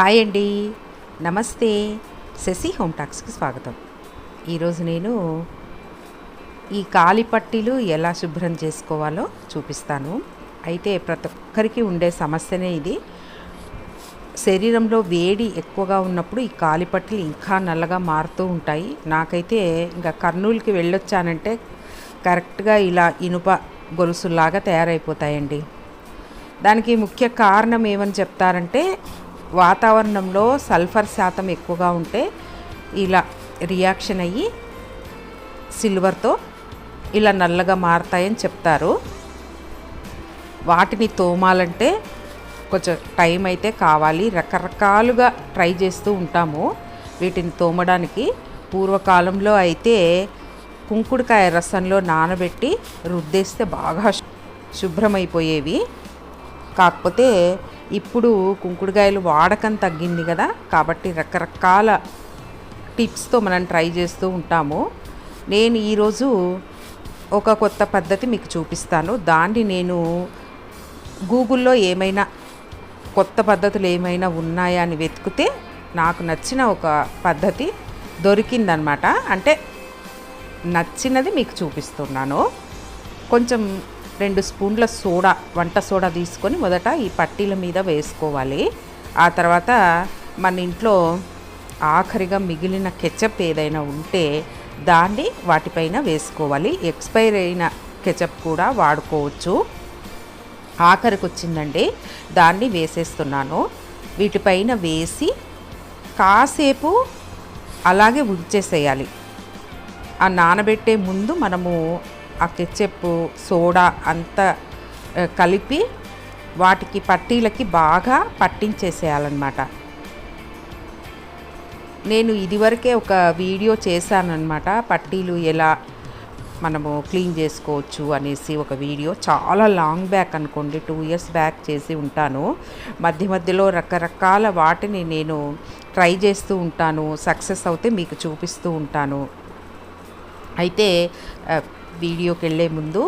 Hi అండి. నమస్తే. Shashi home టాక్స్కి స్వాగతం. ఈరోజు నేను ఈ కాలిపట్టీలు ఎలా శుభ్రం చేసుకోవాలో చూపిస్తాను. అయితే ప్రతి ఒక్కరికి ఉండే సమస్యనే ఇది. శరీరంలో వేడి ఎక్కువగా ఉన్నప్పుడు ఈ కాలిపట్టీలు ఇంకా నల్లగా మారుతూ ఉంటాయి. నాకైతే ఇంకా కర్నూలుకి వెళ్ళొచ్చానంటే కరెక్ట్గా ఇలా ఇనుప గొలుసులాగా తయారైపోతాయండి. దానికి ముఖ్య కారణం ఏమని చెప్తారంటే వాతావరణంలో సల్ఫర్ శాతం ఎక్కువగా ఉంటే ఇలా రియాక్షన్ అయ్యి సిల్వర్తో ఇలా నల్లగా మారతాయని చెప్తారు. వాటిని తోమాలంటే కొంచెం టైం అయితే కావాలి. రకరకాలుగా ట్రై చేస్తూ ఉంటాము. వీటిని తోమడానికి పూర్వకాలంలో అయితే కుంకుడుకాయ రసంలో నానబెట్టి రుద్దేస్తే బాగా శుభ్రమైపోయేవి. కాకపోతే ఇప్పుడు కుంకుడుకాయలు వాడకం తగ్గింది కదా కాబట్టి రకరకాల టిప్స్తో మనం ట్రై చేస్తూ ఉంటాము. నేను ఈరోజు ఒక కొత్త పద్ధతి మీకు చూపిస్తాను. దాన్ని నేను గూగుల్లో ఏమైనా కొత్త పద్ధతులు ఏమైనా ఉన్నాయా అని వెతికితే నాకు నచ్చిన ఒక పద్ధతి దొరికిందనమాట. అంటే నచ్చినది మీకు చూపిస్తున్నాను. కొంచెం రెండు స్పూన్ల సోడా వంట సోడా తీసుకొని మొదట ఈ పట్టీల మీద వేసుకోవాలి. ఆ తర్వాత మన ఇంట్లో ఆఖరిగా మిగిలిన కెచప్ ఏదైనా ఉంటే దాన్ని వాటిపైన వేసుకోవాలి. ఎక్స్పైర్ అయిన కెచప్ కూడా వాడుకోవచ్చు. ఆఖరికి వచ్చిందండి దాన్ని వేసేస్తున్నాను. వీటిపైన వేసి కాసేపు అలాగే ఉంచేసేయాలి. ఆ నానబెట్టే ముందు మనము ఆ కెచ్చప్ సోడా అంతా కలిపి వాటికి పట్టీలకి బాగా పట్టించేసేయాలన్నమాట. నేను ఇదివరకే ఒక వీడియో చేశానన్నమాట. పట్టీలు ఎలా మనము క్లీన్ చేసుకోవచ్చు అనేసి ఒక వీడియో. చాలా లాంగ్ బ్యాక్ అనుకోండి టూ ఇయర్స్ బ్యాక్ చేసి ఉంటాను. మధ్య మధ్యలో రకరకాల వాటిని నేను ట్రై చేస్తూ ఉంటాను. సక్సెస్ అవుతే మీకు చూపిస్తూ ఉంటాను. అయితే వీడియోకి వెళ్ళే ముందు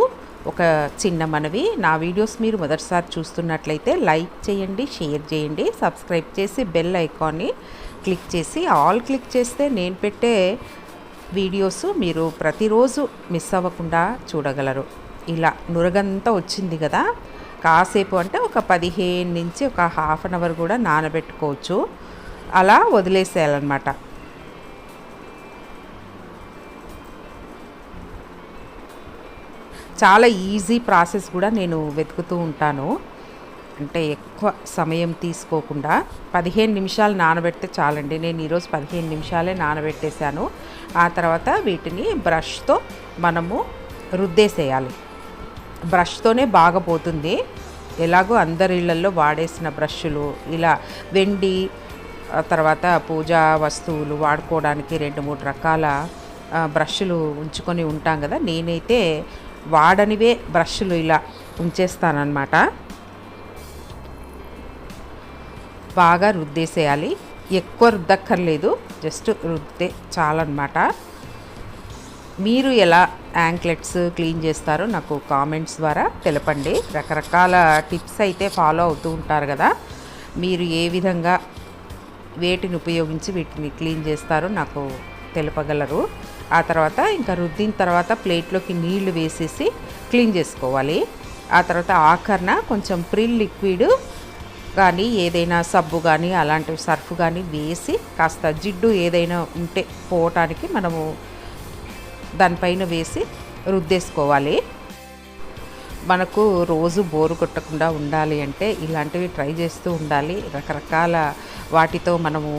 ఒక చిన్న మనవి. నా వీడియోస్ మీరు మొదటిసారి చూస్తున్నట్లయితే లైక్ చేయండి షేర్ చేయండి సబ్స్క్రైబ్ చేసి బెల్ ఐకాన్ని క్లిక్ చేసి ఆల్ క్లిక్ చేస్తే నేను పెట్టే వీడియోస్ మీరు ప్రతిరోజు మిస్ అవ్వకుండా చూడగలరు. ఇలా నురగంతా వచ్చింది కదా. కాసేపు అంటే ఒక పదిహేను నుంచి ఒక హాఫ్ అన్ అవర్ కూడా నానబెట్టుకోవచ్చు. అలా వదిలేసేయాలన్నమాట. చాలా ఈజీ ప్రాసెస్ కూడా నేను వెతుకుతూ ఉంటాను. అంటే ఎక్కువ సమయం తీసుకోకుండా పదిహేను నిమిషాలు నానబెడితే చాలండి. నేను ఈరోజు పదిహేను నిమిషాలే నానబెట్టేశాను. ఆ తర్వాత వీటిని బ్రష్తో మనము రుద్దేసేయాలి. బ్రష్తోనే బాగా పోతుంది ఎలాగో అందరి ఇళ్ళలో వాడేసిన బ్రష్లు ఇలా వెండి తర్వాత పూజా వస్తువులు వాడుకోవడానికి రెండు మూడు రకాల బ్రష్లు ఉంచుకొని ఉంటాం కదా. నేనైతే వాడనివే బ్రష్లు ఇలా ఉంచేస్తానన్నమాట. బాగా రుద్దేసేయాలి. ఎక్కువ రుద్దక్కర్లేదు. జస్ట్ రుద్దే చాలన్నమాట. మీరు ఎలా యాంక్లెట్స్ క్లీన్ చేస్తారో నాకు కామెంట్స్ ద్వారా తెలపండి. రకరకాల టిప్స్ అయితే ఫాలో అవుతూ ఉంటారు కదా. మీరు ఏ విధంగా వేటిని ఉపయోగించి వీటిని క్లీన్ చేస్తారో నాకు తెలుపగలరు. ఆ తర్వాత ఇంకా రుద్దిన తర్వాత ప్లేట్లోకి నీళ్ళు వేసేసి క్లీన్ చేసుకోవాలి. ఆ తర్వాత ఆఖరణ కొంచెం ప్రిల్ లిక్విడ్ కానీ ఏదైనా సబ్బు కానీ అలాంటివి సర్ఫ్ కానీ వేసి కాస్త జిడ్డు ఏదైనా ఉంటే పోవటానికి మనము దానిపైన వేసి రుద్దేసుకోవాలి. మనకు రోజు బోరు కొట్టకుండా ఉండాలి అంటే ఇలాంటివి ట్రై చేస్తూ ఉండాలి. రకరకాల వాటితో మనము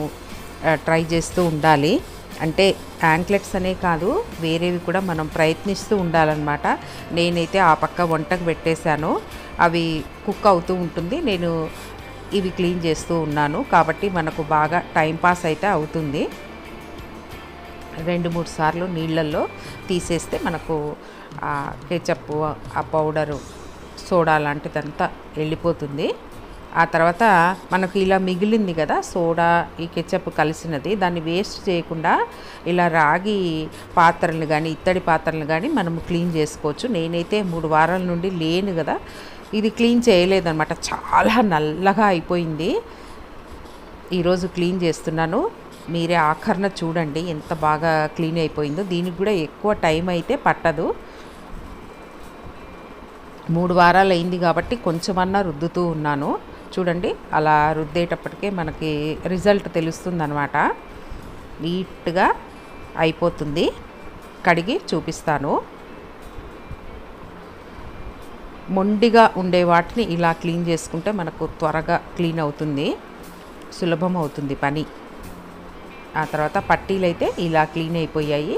ట్రై చేస్తూ ఉండాలి. అంటే యాంక్లెట్స్ అనే కాదు వేరేవి కూడా మనం ప్రయత్నిస్తూ ఉండాలన్నమాట. నేనైతే ఆ పక్క వంటకు పెట్టేశాను. అవి కుక్ అవుతూ ఉంటుంది. నేను ఇవి క్లీన్ చేస్తూ ఉన్నాను. కాబట్టి మనకు బాగా టైం పాస్ అయితే అవుతుంది. రెండు మూడు సార్లు నీళ్ళల్లో తీసేస్తే మనకు ఆ కెచప్ ఆ పౌడరు సోడా లాంటిదంతా వెళ్ళిపోతుంది. ఆ తర్వాత మనకు ఇలా మిగిలింది కదా సోడా ఈ కెచప్ కలిసినది దాన్ని వేస్ట్ చేయకుండా ఇలా రాగి పాత్రలు కానీ ఇత్తడి పాత్రలు కానీ మనము క్లీన్ చేసుకోవచ్చు. నేనైతే మూడు వారాల నుండి లేను కదా ఇది క్లీన్ చేయలేదన్నమాట. చాలా నల్లగా అయిపోయింది. ఈరోజు క్లీన్ చేస్తున్నాను. మీరే ఆఖరణ చూడండి ఎంత బాగా క్లీన్ అయిపోయిందో. దీనికి కూడా ఎక్కువ టైం అయితే పట్టదు. మూడు వారాలు అయింది కాబట్టి కొంచెమన్నా రుద్దుతూ ఉన్నాను. చూడండి. అలా రుద్దేటప్పటికే మనకి రిజల్ట్ తెలుస్తుందనమాట నీట్గా అయిపోతుంది. కడిగి చూపిస్తాను. మొండిగా ఉండే వాటిని ఇలా క్లీన్ చేసుకుంటే మనకు త్వరగా క్లీన్ అవుతుంది. సులభం అవుతుంది పని. ఆ తర్వాత పట్టీలు అయితే ఇలా క్లీన్ అయిపోయాయి.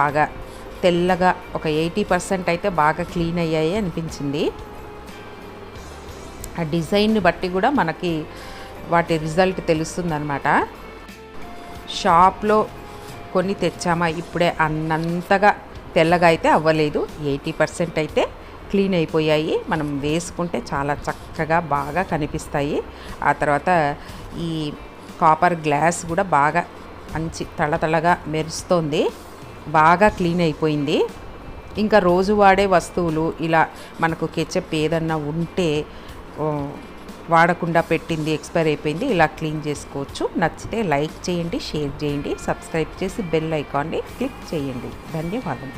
బాగా తెల్లగా ఒక ఎయిటీ పర్సెంట్ అయితే బాగా క్లీన్ అయ్యాయి అనిపించింది. ఆ డిజైన్ని బట్టి కూడా మనకి వాటి రిజల్ట్ తెలుస్తుందనమాట షాప్లో కొన్ని తెచ్చామా? ఇప్పుడే అన్నంతగా తెల్లగా అయితే అవ్వలేదు. ఎయిటీ పర్సెంట్ అయితే క్లీన్ అయిపోయాయి. మనం వేసుకుంటే చాలా చక్కగా బాగా కనిపిస్తాయి. ఆ తర్వాత ఈ కాపర్ గ్లాస్ కూడా బాగా మంచి తళతళగా మెరుస్తోంది. బాగా క్లీన్ అయిపోయింది. ఇంకా రోజు వాడే వస్తువులు ఇలా మనకు కెచప్ ఏదన్నా ఉంటే వాడకుండా పెట్టింది ఎక్స్పైర్ అయిపోయింది ఇలా క్లీన్ చేసుకోవచ్చు. నచ్చితే లైక్ చేయండి షేర్ చేయండి సబ్స్క్రైబ్ చేసి బెల్ ఐకాన్ని క్లిక్ చేయండి. ధన్యవాదం